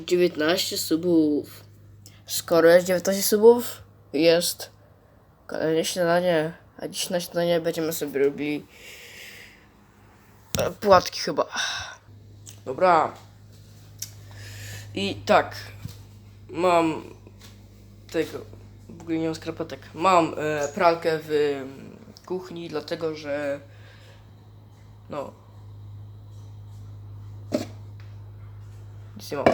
19 subów. Skoro jest 19 subów, jest kolejne śniadanie. A dziś na śniadanie będziemy sobie robili e, płatki chyba. Dobra. I tak. Mam tego. W ogóle nie mam skarpetek. Mam e, pralkę w kuchni, dlatego że no. Nic nie mam.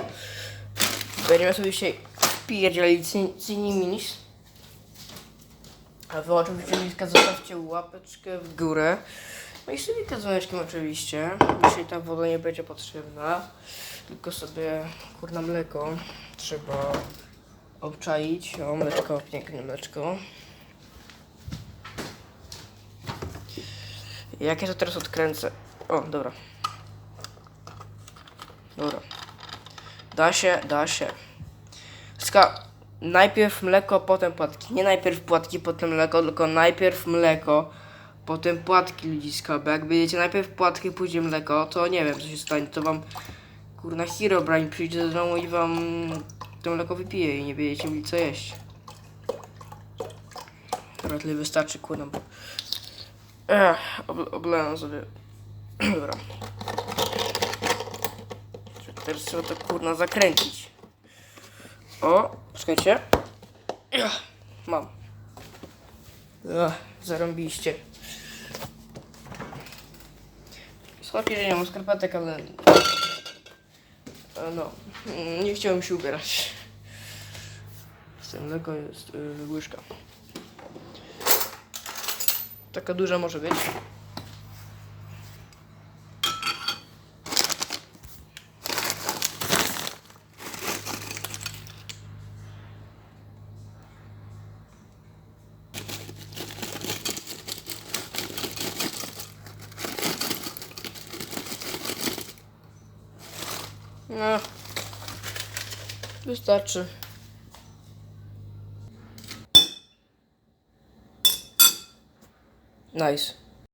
Będziemy sobie dzisiaj pierdzieli cini minis. A wy oczywiście zostawcie łapeczkę w górę. No i z dzwoneczkiem oczywiście. Dzisiaj ta woda nie będzie potrzebna. Tylko sobie kurna mleko trzeba obczaić. O, mleczko, piękne mleczko. Jak ja to teraz odkręcę? O, dobra. Dobra. Da się, da się. Ska, najpierw mleko, potem płatki. Nie najpierw płatki, potem mleko, tylko najpierw mleko, potem płatki ludziska. Bo jak będziecie najpierw płatki, później mleko, to nie wiem co się stanie. To wam kurna Herobrine przyjdzie do domu i wam to mleko wypije i nie będziecie mieli co jeść. Dobra, tyle wystarczy, kurna. Ech, ob oblałem sobie. Dobra. Teraz trzeba to kurna zakręcić. O, poczekajcie. Ja, mam. Zarąbiście. Słodkie, że nie mam skarpetek, ale... No, mm, nie chciałem się ubierać. Tym mleko jest yy, łyżka. Taka duża może być. No. Wystarczy. Nice.